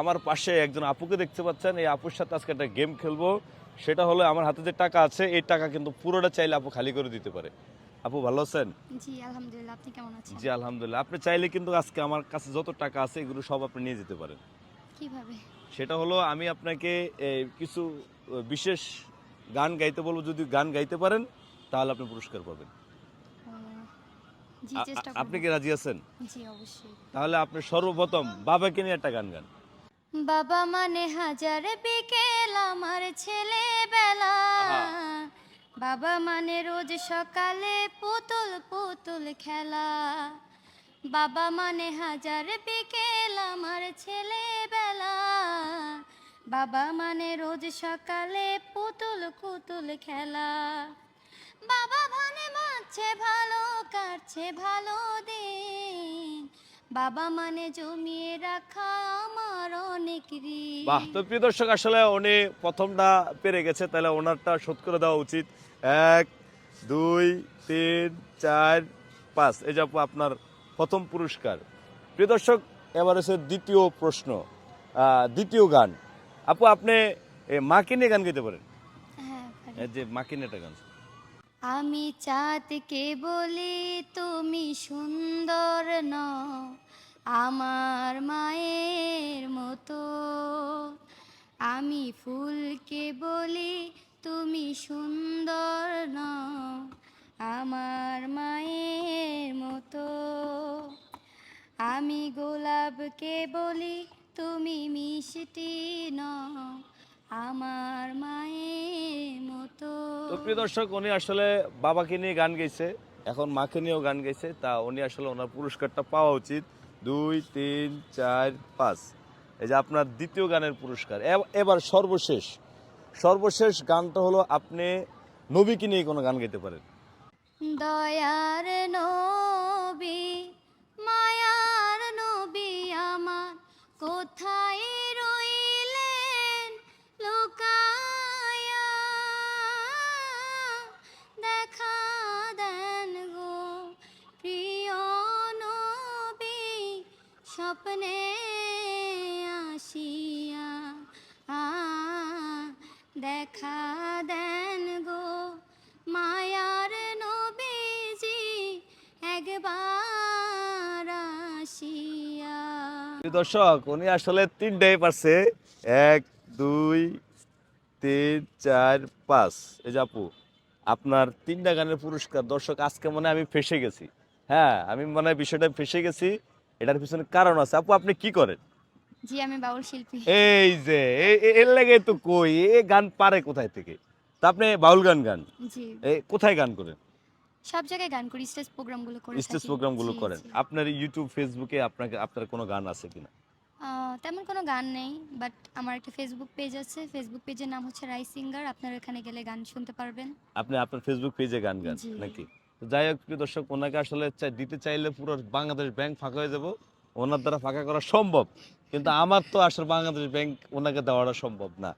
আমার পাশে একজন আপুকে দেখতে পাচ্ছেন। এই আপুর সাথে আজকে একটা গেম খেলব। সেটা হলো আমার হাতে যে টাকা আছে এই টাকা কিন্তু পুরোটা চাইলে আপু খালি করে দিতে পারে। আপু ভালো আছেন? জি আলহামদুলিল্লাহ। আপনি কেমন আছেন? জি আলহামদুলিল্লাহ। আপনি চাইলে কিন্তু আজকে আমার কাছে যত টাকা আছে এগুলো সব আপনি নিয়ে যেতে পারেন। কীভাবে? সেটা হলো আমি আপনাকে কিছু বিশেষ গান গাইতে বলব। যদি গান গাইতে পারেন তাহলে আপনি পুরস্কার পাবেন। আপনি কি রাজি আছেন? জি অবশ্যই। তাহলে আপনি সর্বপ্রথম বাবাকে নিয়ে একটা গান গান। বাবা মানে হাজার বিকেল আমার ছেলেবেলা। বাবা মানে রোজ সকালে পুতুল পুতুল খেলা। বাবা মানে হাজার বিকেল আমার ছেলেবেলা। বাবা মানে রোজ সকালে পুতুল পুতুল খেলা। বাবা মানে বাঁচছে ভালো কাটছে ভালো দিন। বাবা মানে জমিয়ে রাখা আমার অনেক ঋণ বাহ তো প্রিয় দর্শক আসলে উনি প্রথমটা পেরে গেছে তাহলে ওনারটা শোধ করে দেওয়া উচিত। এক দুই তিন চার পাঁচ। এই যে আপনার প্রথম পুরস্কার। প্রিয় দর্শক এবার হচ্ছে দ্বিতীয় প্রশ্ন দ্বিতীয় গান। আপু আপনি মাকে নিয়ে গান গাইতে পারেন? হ্যাঁ যে মাকে নিয়ে একটা গান। আমি চাঁদকে বলি তুমি সুন্দর ন আমার মায়ের মতো আমি ফুলকে বলি, তুমি সুন্দর ন আমার মায়ের মতো। আমি গোলাপকে বলি, তুমি মিষ্টি ন আমার মায়ের মতো। তো প্রিয় দর্শক, উনি আসলে বাবাকে নিয়ে গান গাইছে, এখন মাকে নিয়েও গান গাইছে, তা উনি আসলে ওনার পুরস্কারটা পাওয়া উচিত। দুই, তিন, চার, পাঁচ। এই যে আপনার দ্বিতীয় গানের পুরস্কার। এব- এবার সর্বশেষ। সর্বশেষ গানটা হলো আপনি নবীকে নিয়ে কোনো গান গাইতে পারেন। দয়ার নবী, মায়ার নবী আমার, কোথায় রইলেন লুকায়া? দেখা গো প্রিয় নবী, স্বপ্নে দেখা দেন গো মায়ার নবীজি, একবার আসিয়া। দর্শক, উনি আসলে তিনটাই পারছে। এক, দুই, তিন, চার, পাঁচ। এই আপু, আপনার তিনটা গানের পুরস্কার, দর্শক, আজকে মনে আমি ফেসে গেছি। হ্যাঁ আমি মনে হয় বিষয়টা ফেসে গেছি। এটার পিছনে কারণ আছে। আপু, আপনি কি করেন? জি আমি বাউল শিল্পী। এই যে এর লাগে তো কই এ গান পারে কোথায় থেকে? তা আপনি বাউল গান গান? জি। এ কোথায় গান করেন? সব জায়গায় গান করি স্টেজ প্রোগ্রামগুলো করে স্টেজ প্রোগ্রামগুলো করেন। আপনার ইউটিউব ফেসবুকে আপনাকে আপনার কোনো গান আছে কিনা? তেমন কোনো গান নেই বাট আমার একটা ফেসবুক পেজ আছে। ফেসবুক পেজের নাম হচ্ছে রাই সিঙ্গার আপনারা এখানে গেলে গান শুনতে পারবেন। আপনি আপনার ফেসবুক পেজে গান গান নাকি? যাই হোক প্রিয় দর্শক ওনাকে আসলে দিতে চাইলে পুরো বাংলাদেশ ব্যাংক ফাঁকা হয়ে যাব। ওনার দ্বারা ফাঁকা করা সম্ভব। কিন্তু আমার তো আসলে বাংলাদেশ ব্যাংক ওনাকে দেওয়াটা সম্ভব না।